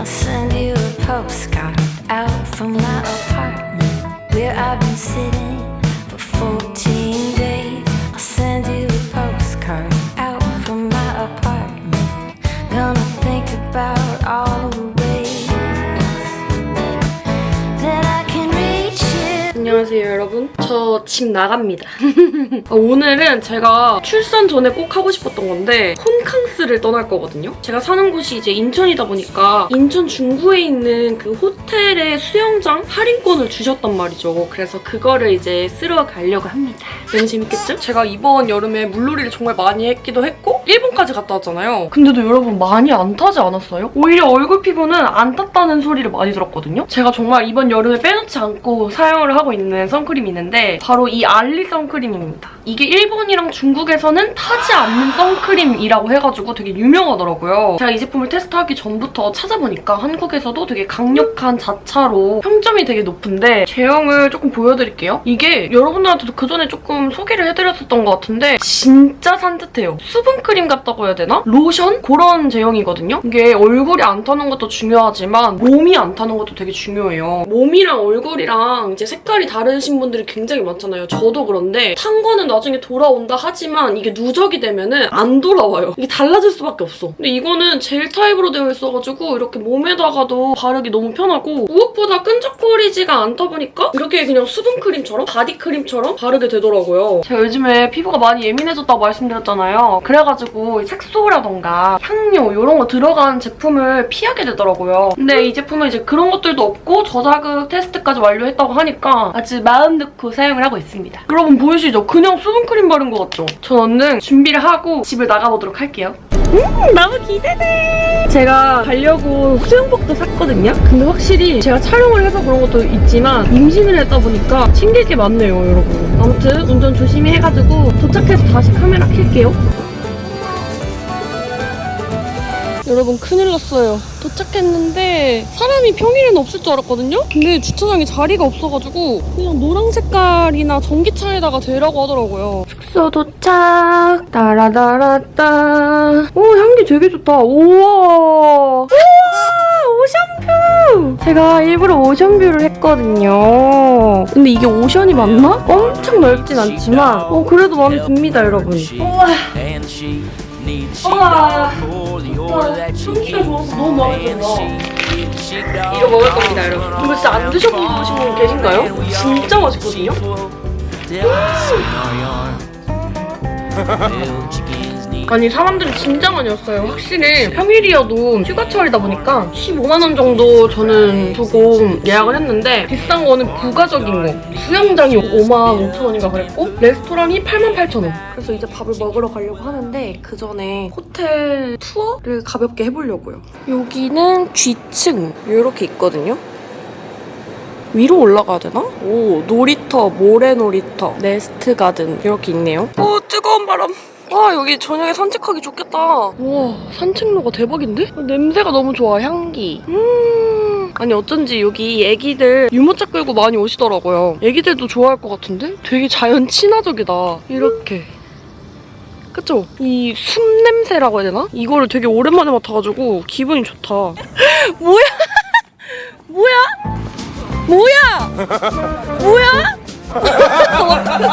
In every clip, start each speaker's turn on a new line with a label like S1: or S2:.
S1: I'll send you a postcard out from my apartment where I've been sitting for 14 days. I'll send you a postcard out from my apartment. Gonna think about all the ways that I can reach you.
S2: 안녕하세요 여러분 저 집 나갑니다. 아, 오늘은 제가 출산 전에 꼭 하고 싶었던 건데 홈캉스를 떠날 거거든요. 제가 사는 곳이 이제 인천이다 보니까 인천 중구에 있는 그 호텔의 수영장 할인권을 주셨단 말이죠. 그래서 그거를 이제 쓰러 가려고 합니다. 너무 재밌겠죠? 제가 이번 여름에 물놀이를 정말 많이 했기도 했고 일본까지 갔다 왔잖아요. 근데도 여러분 많이 안 타지 않았어요? 오히려 얼굴 피부는 안 탔다는 소리를 많이 들었거든요. 제가 정말 이번 여름에 빼놓지 않고 사용을 하고 있는 선크림이 있는데 바로 이 알리 선크림입니다. 이게 일본이랑 중국에서는 타지 않는 선크림이라고 해가지고 되게 유명하더라고요. 제가 이 제품을 테스트하기 전부터 찾아보니까 한국에서도 되게 강력한 자차로 평점이 되게 높은데 제형을 조금 보여드릴게요. 이게 여러분들한테도 그전에 조금 소개를 해드렸었던 것 같은데 진짜 산뜻해요. 수분크림 같다고 해야 되나? 로션? 그런 제형이거든요. 이게 얼굴이 안 타는 것도 중요하지만 몸이 안 타는 것도 되게 중요해요. 몸이랑 얼굴이랑 이제 색깔이 다르신 분들이 굉장히 많잖아요. 저도 그런데 탄 거는 나중에 돌아온다 하지만 이게 누적이 되면은 안 돌아와요. 이게 달라질 수밖에 없어. 근데 이거는 젤 타입으로 되어 있어가지고 이렇게 몸에다가도 바르기 너무 편하고 무엇보다 끈적거리지가 않다 보니까 이렇게 그냥 수분 크림처럼 바디 크림처럼 바르게 되더라고요. 제가 요즘에 피부가 많이 예민해졌다고 말씀드렸잖아요. 그래가지고 색소라던가 향료 이런 거 들어간 제품을 피하게 되더라고요. 근데 이 제품은 이제 그런 것들도 없고 저자극 테스트까지 완료했다고 하니까 아주 마음 놓고 사용을 하고 있습니다. 여러분 보이시죠? 그냥 수분크림 바른 것 같죠? 전 얼른 준비를 하고 집을 나가보도록 할게요. 음, 너무 기대돼! 제가 가려고 수영복도 샀거든요? 근데 확실히 제가 촬영을 해서 그런 것도 있지만 임신을 했다 보니까 챙길 게 많네요, 여러분. 아무튼 운전 조심히 해가지고 도착해서 다시 카메라 켤게요. 여러분 큰일 났어요. 도착했는데 사람이 평일에는 없을 줄 알았거든요? 근데 주차장에 자리가 없어가지고 그냥 노랑 색깔이나 전기차에다가 대라고 하더라고요. 숙소 도착. 따라다라따. 오 향기 되게 좋다. 우와. 우와 오션뷰. 제가 일부러 오션뷰를 했거든요. 근데 이게 오션이 맞나? 엄청 넓진 않지만 어 그래도 마음에 듭니다 여러분. 우와. 우와.
S3: For the
S2: 우와,
S3: order that she
S2: 향기가 좋아서. 너무 마음에
S3: she
S2: 이거 먹을 겁니다, 여러분. 이거 진짜 안 드셔보신 분 계신가요? 진짜 맛있거든요? 아니 사람들이 진짜 많이 왔어요. 확실히 평일이어도 휴가철이다 보니까 15만 원 정도 저는 두고 예약을 했는데 비싼 거는 부가적인 거. 수영장이 5만 5천 원인가 그랬고 레스토랑이 8만 8천 원. 그래서 이제 밥을 먹으러 가려고 하는데 그 전에 호텔 투어를 가볍게 해보려고요. 여기는 G층 이렇게 있거든요. 위로 올라가야 되나? 오, 놀이터, 모래 놀이터, 네스트 가든 이렇게 있네요. 오, 뜨거운 바람. 와, 여기 저녁에 산책하기 좋겠다. 우와, 산책로가 대박인데? 냄새가 너무 좋아, 향기. 음. 아니, 어쩐지 여기 애기들 유모차 끌고 많이 오시더라고요. 애기들도 좋아할 것 같은데? 되게 자연 친화적이다. 이렇게. 그쵸? 이숨 냄새라고 해야 되나? 이거를 되게 오랜만에 맡아가지고 기분이 좋다. 뭐야? 뭐야? 뭐야? 뭐야?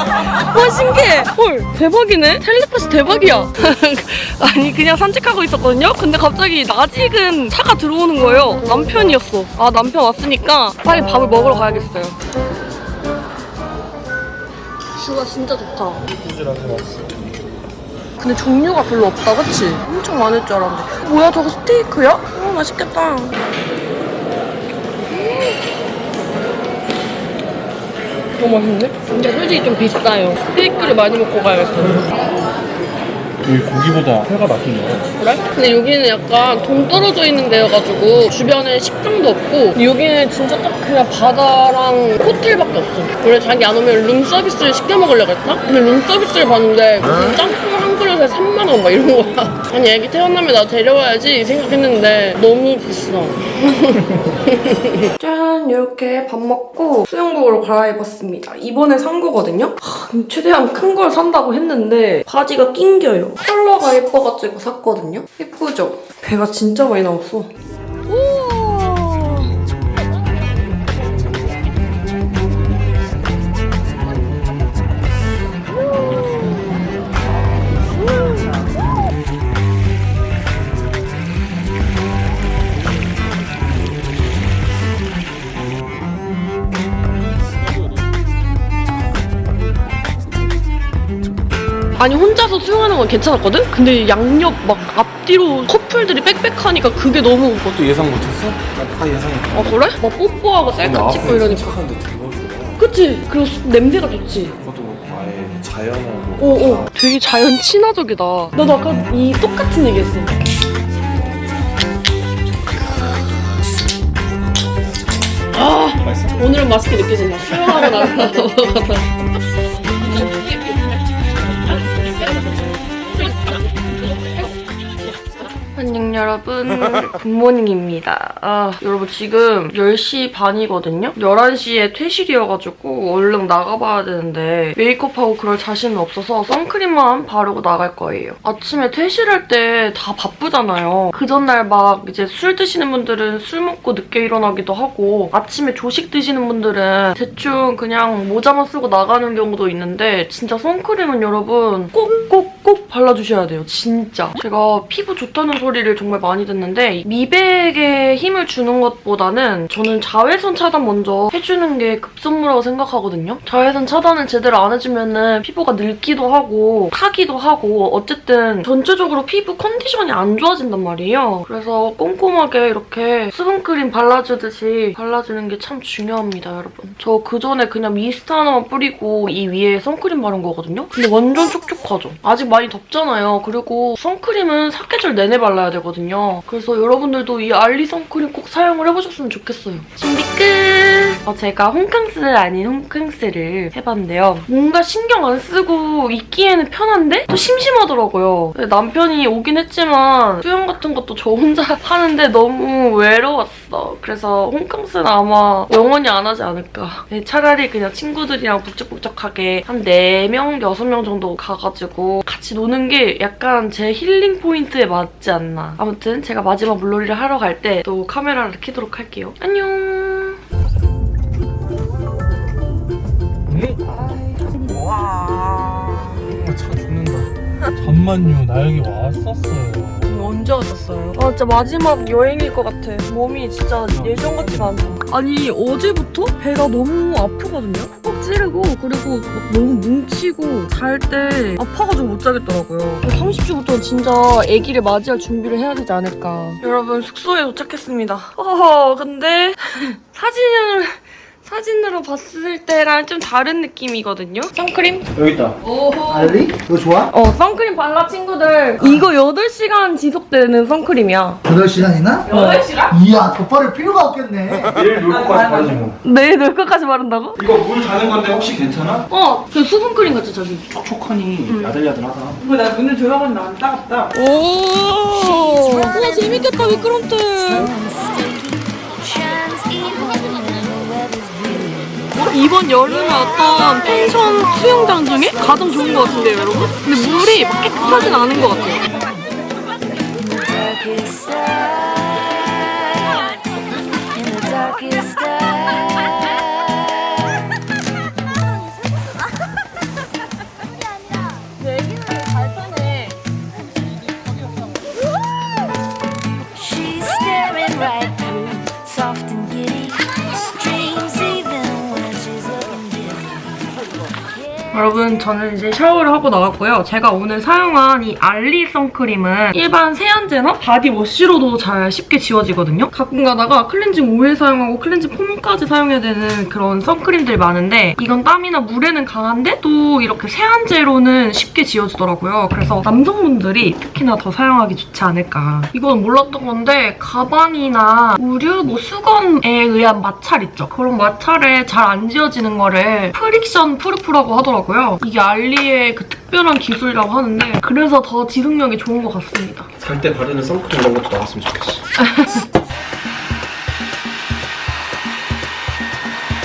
S2: 와 신기해. 헐 대박이네. 텔레파시 대박이야. 아니 그냥 산책하고 있었거든요. 근데 갑자기 낯익은 차가 들어오는 거예요. 남편이었어. 아 남편 왔으니까 빨리 밥을 먹으러 가야겠어요. 뷰가 진짜 좋다. 근데 종류가 별로 없다, 그치? 엄청 많을 줄 알았는데. 뭐야, 저거 스테이크야? 어, 맛있겠다. 너무 맛있는데? 근데 솔직히 좀 비싸요. 스테이크를 많이 먹고 가야겠어요.
S4: 여기 고기보다 회가 맛있네요.
S2: 그래? 근데 여기는 약간 동 떨어져 있는 데여가지고 주변에 식당도 없고 여기는 진짜 딱 그냥 바다랑 호텔밖에 없어. 원래 자기 안 오면 룸 서비스를 시켜 먹으려고 했다? 근데 룸 서비스를 봤는데 무슨 짬뽕 한 그릇에 3만 원 막 이런 거야. 아니 애기 태어나면 나 데려와야지 생각했는데 너무 비싸. 짠 이렇게 밥 먹고 수영복으로 갈아입었습니다. 이번에 산 거거든요. 하, 최대한 큰 걸 산다고 했는데 바지가 낑겨요. 컬러가 예뻐가지고 샀거든요. 예쁘죠? 배가 진짜 많이 나왔어. 아니 혼자서 수영하는 건 괜찮았거든? 근데 양옆 막 앞뒤로 커플들이 빽빽하니까 그게 너무
S4: 그것도 예상 못했어? 나다 예상했어.
S2: 아 그래? 막 뽀뽀하고 셀카 찍고 이러니까
S4: 착한데 대박이다.
S2: 그치? 그리고 수- 냄새가 좋지
S4: 그것도 그렇고 아예 자연하고.
S2: 오오 되게 자연 친화적이다 나도 아까 이 똑같은 얘기 했어 아
S4: 맛있어?
S2: 오늘은 맛있게 느껴진다 수영하고 나서 안녕 여러분. 굿모닝입니다. 아 여러분 지금 10시 반이거든요? 11시에 퇴실이어가지고 얼른 나가봐야 되는데 메이크업하고 그럴 자신은 없어서 선크림만 바르고 나갈 거예요. 아침에 퇴실할 때 다 바쁘잖아요. 그 전날 막 이제 술 드시는 분들은 술 먹고 늦게 일어나기도 하고 아침에 조식 드시는 분들은 대충 그냥 모자만 쓰고 나가는 경우도 있는데 진짜 선크림은 여러분 꼭꼭꼭 발라주셔야 돼요. 진짜. 제가 피부 좋다는 소리 를 정말 많이 듣는데 미백에 힘을 주는 것보다는 저는 자외선 차단 먼저 해주는 게 급선무라고 생각하거든요. 자외선 차단을 제대로 안 해주면은 피부가 늙기도 하고 타기도 하고 어쨌든 전체적으로 피부 컨디션이 안 좋아진단 말이에요. 그래서 꼼꼼하게 이렇게 수분크림 발라주듯이 발라주는 게 참 중요합니다 여러분. 저 그전에 그냥 미스트 하나만 뿌리고 이 위에 선크림 바른 거거든요. 근데 완전 촉촉하죠. 아직 많이 덥잖아요. 그리고 선크림은 사계절 내내 발라 야 되거든요. 그래서 여러분들도 이 알리 선크림 꼭 사용을 해보셨으면 좋겠어요. 준비 끝! 어, 제가 홈캉스 아닌 홈캉스를 해봤는데요. 뭔가 신경 안 쓰고 입기에는 편한데 또 심심하더라고요. 남편이 오긴 했지만 수영 같은 것도 저 혼자 하는데 너무 외로웠어. 그래서 홈캉스는 아마 영원히 안 하지 않을까. 네, 차라리 그냥 친구들이랑 북적북적하게 한 4명, 6명 정도 가가지고 같이 노는 게 약간 제 힐링 포인트에 맞지 않나 아무튼 제가 마지막 물놀이를 하러 갈 때 또 카메라를 켜도록 할게요 안녕
S4: 아, 차 죽는다. 잠만요, 나 여기 왔었어요.
S2: 언제 왔었어요? 아 진짜 마지막 여행일 것 같아. 몸이 진짜 예전 같지가 않아. 아니 어제부터 배가 너무 아프거든요. 꼭 찌르고 그리고 막 너무 뭉치고 잘 때 아파가지고 못 자겠더라고요. 30주부터 진짜 아기를 맞이할 준비를 해야 되지 않을까. 여러분 숙소에 도착했습니다. 어 근데 사진을 사진으로 봤을 때랑 좀 다른 느낌이거든요. 선크림?
S4: 여기 있다.
S2: 오호.
S5: 알리? 이거 좋아?
S2: 어, 선크림 발라 친구들. 이거 8시간 지속되는 선크림이야.
S5: 8시간이나?
S2: 8시간?
S5: 이야 더 빠를 필요가 없겠네
S4: 내일 놀 것까지 빠르지 뭐.
S2: 내일 널 끝까지 바른다고?
S6: 이거 물 가는 건데 혹시 괜찮아?
S2: 어, 그 수분크림 같지, 저기.
S6: 촉촉하니 야들야들하다.
S7: 이거 나 눈을 들어봤는데 안 따갑다.
S2: 오! 우와, 재밌겠다, 미끄럼틀. 이번 여름에 어떤 펜션 수영장 중에 가장 좋은 것 같은데요, 여러분? 근데 물이 막 깨끗하진 않은 것 같아요. 여러분 저는 이제 샤워를 하고 나왔고요. 제가 오늘 사용한 이 알리 선크림은 일반 세안제나 바디워시로도 잘 쉽게 지워지거든요. 가끔 가다가 클렌징 오일 사용하고 클렌징 폼까지 사용해야 되는 그런 선크림들이 많은데 이건 땀이나 물에는 강한데 또 이렇게 세안제로는 쉽게 지워지더라고요. 그래서 남성분들이 특히나 더 사용하기 좋지 않을까. 이건 몰랐던 건데 가방이나 우류, 뭐 수건에 의한 마찰 있죠. 그런 마찰에 잘 안 지워지는 거를 프릭션 프루프라고 하더라고요. 이게 알리의 그 특별한 기술이라고 하는데 그래서 더 지속력이 좋은 것 같습니다.
S6: 잘 때 바르는 선크림 이런 것도 나왔으면 좋겠어.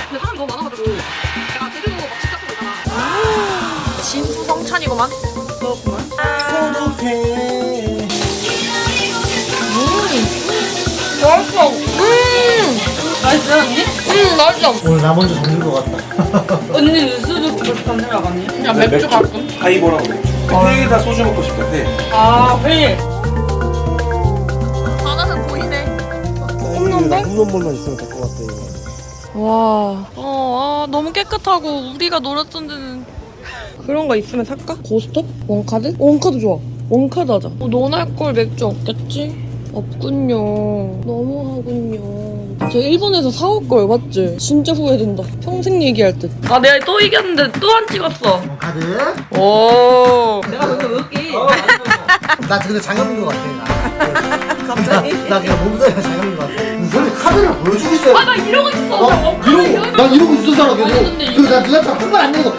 S2: 근데 사람 너무 많아가지고 내가 제주도 막 직접 보잖아. 진수성찬이구만. 그렇구만. 맛있어. 음.
S7: 맛있어 언니?
S2: 음, 맛있어.
S5: 오늘 나 먼저 잡는 것 같다
S7: 언니 뉴스 도 그렇다는 생각 아니야?
S2: 그냥 맥주 가끔.
S6: 하이보라고 맥주. 회에다 소주 먹고 회.
S7: 아 회.
S2: 바다는 보이네.
S8: 홈런볼만 있으면 될 것 같아 이거.
S2: 와. 어, 아, 너무 깨끗하고 우리가 놀았던 데는 그런 거 있으면 살까? 고스톱? 원카드? 원카드 좋아. 원카드 하자. 어, 너날 걸 맥주 없겠지? 없군요. 너무 하군요. 저 일본에서 사올 걸 맞지? 진짜 후회된다. 평생 얘기할 듯. 아 내가 또 이겼는데 또 안 찍었어.
S5: 어, 카드.
S2: 오.
S7: 내가 먼저 먹을게.
S5: 나 근데 장염인 것 같아. 나. 갑자기? 나 그냥 몸살이 장염인 것 같아. 무슨 카드를 보여주고 있어요.
S2: 아 나 이러고 있어.
S5: 어? 이러고, 난 이러고 있었잖아, 계속.
S2: 아니, 근데
S5: 그리고 난 누나처럼 한번안 내고